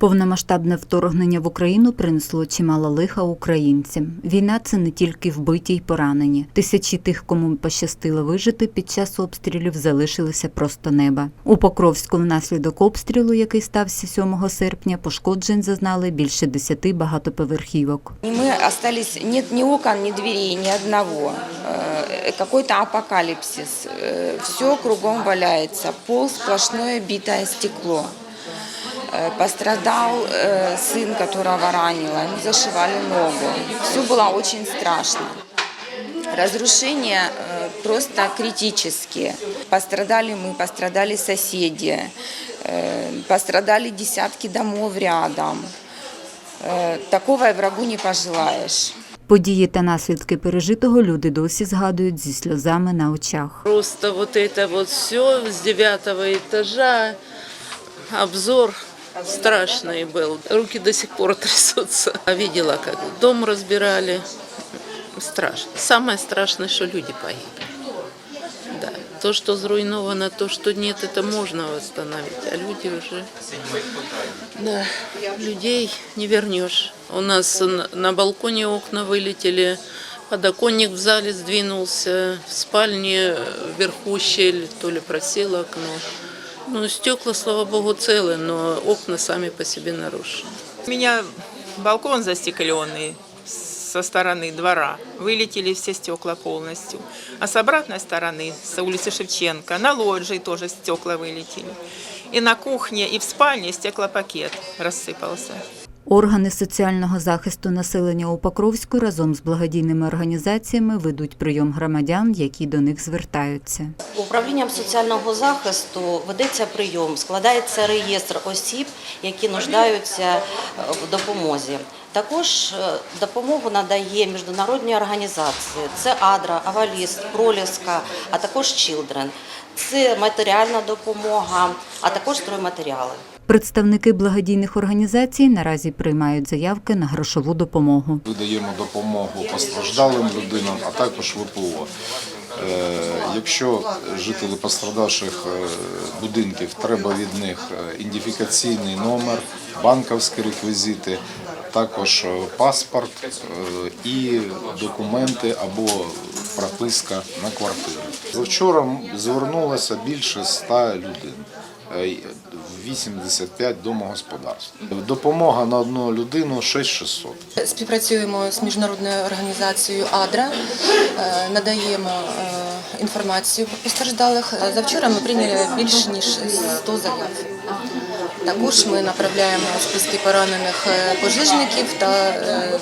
Повномасштабне вторгнення в Україну принесло чимало лиха українцям. Війна це не тільки вбиті й поранені. Тисячі тих, кому пощастило вижити під час обстрілів, залишилися просто неба. У Покровську внаслідок обстрілу, який стався 7 серпня, пошкоджень зазнали більше десяти багатоповерхівок. И мы остались, нет ни окон, ни дверей, ни одного. Э, Какой-то апокалипсис. Все кругом валяется. Пол сплошное битое стекло. Э, Пострадал э, сын, которого ранило. Ему зашивали ногу. Все было очень страшно. Разрушения э, просто критические. Пострадали мы, пострадали соседи, э, пострадали десятки домов рядом. Э, Такого и врагу не пожелаешь. Події та наслідки пережитого люди досі згадують зі сльозами на очах. Просто вот это вот все с девятого этажа, обзор страшный был. Руки до сих пор трясутся. А Видела, как дом разбирали. Страшно. Самое страшное, что люди погибли. Да. То, что зруйновано, то, что нет, это можно восстановить. А люди уже... Да, людей не вернешь. У нас на- балконе окна вылетели, подоконник в зале сдвинулся, в спальне вверху щель, то ли просела окно. Ну, стекла, слава богу, целы, но окна сами по себе нарушены. У меня балкон застекленный со стороны двора. Вылетели все стекла полностью. А с обратной стороны, с улицы Шевченко, на лоджии тоже стекла вылетели. И на кухне, и в спальне стеклопакет рассыпался. Органи соціального захисту населення у Покровську разом з благодійними організаціями ведуть прийом громадян, які до них звертаються. Управлінням соціального захисту ведеться прийом, складається реєстр осіб, які нуждаються е, в допомозі. Також е, допомогу надає міжнародні організації. Це Адра, Аваліст, Проліска, а також Чілдрен. Це матеріальна допомога, а також стройматеріали. Представники благодійних організацій наразі приймають заявки на грошову допомогу. Видаємо допомогу постраждалим людинам, а також ВПО. Е, Якщо жителі пострадавших е, будинків, треба від них е, ідентифікаційний номер, банківські реквізити, також паспорт і документи або прописка на квартиру. Вчора звернулося більше 100 людей. Е, 85 домогосподарств. Допомога на одну людину 6600. Співпрацюємо з міжнародною організацією АДРА, е, надаємо е, інформацію про постраждалих. Завчора ми прийняли більше ніж 100 заяв. Також ми направляємо списки поранених е, пожежників та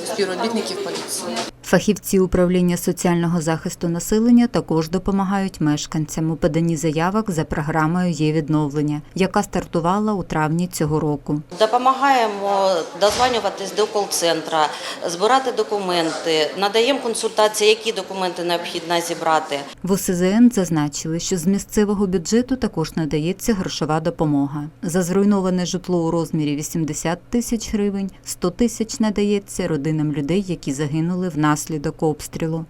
співробітників поліції. Фахівці управління соціального захисту населення також допомагають мешканцям у поданні заявок за програмою є відновлення, яка стартувала у травні цього року. Допомагаємо дозванюватись до кол-центра, збирати документи, надаємо консультації, які документи необхідно зібрати. В УСЗН зазначили, що з місцевого бюджету також надається грошова допомога. За зруйноване житло у розмірі 80 тисяч гривень, 100 тисяч надається родинам людей, які загинули внаслідок обстрілу.